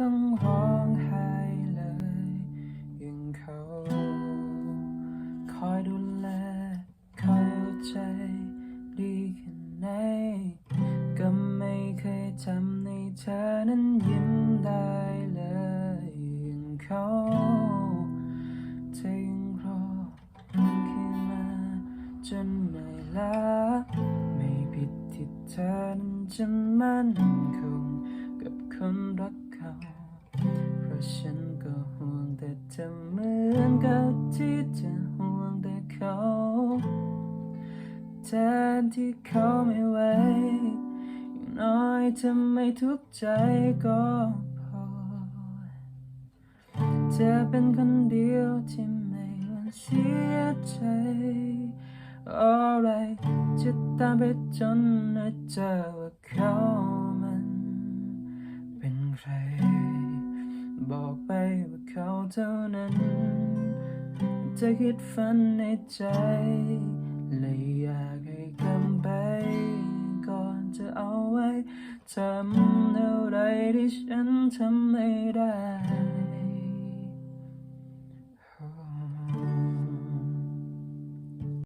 ต้องร้องไห้เลยยังเขาคอยดูแลคอยเอาใจดีแค่ไหนก็ไม่เคยทำให้เธอนั้นยิ้มได้เลยอย่างเขาเธอยังรอขึ้นมาจนเหนื่ล้าไม่ผิดที่เธอนั้นจะมั่นคงกับคนรัก วงแต่เหมือนกับที่จะห่วงแต่เขาแทนที่เขาไม่ไหวอย่างน้อยเธอไม่ทุกข์ใจก็พอเธอเป็นคนเดียวที่ไม่วันเสียใจอะไรจะตามไปจนได้เจอว่าเขามัน เป็นใคร บอกไปว่า เขาเท่านั้น จะคิดฝันในใจเลยอยากให้กำไป ก่อนจะเอาไว้ทำอะไรที่ฉันทำไม่ได้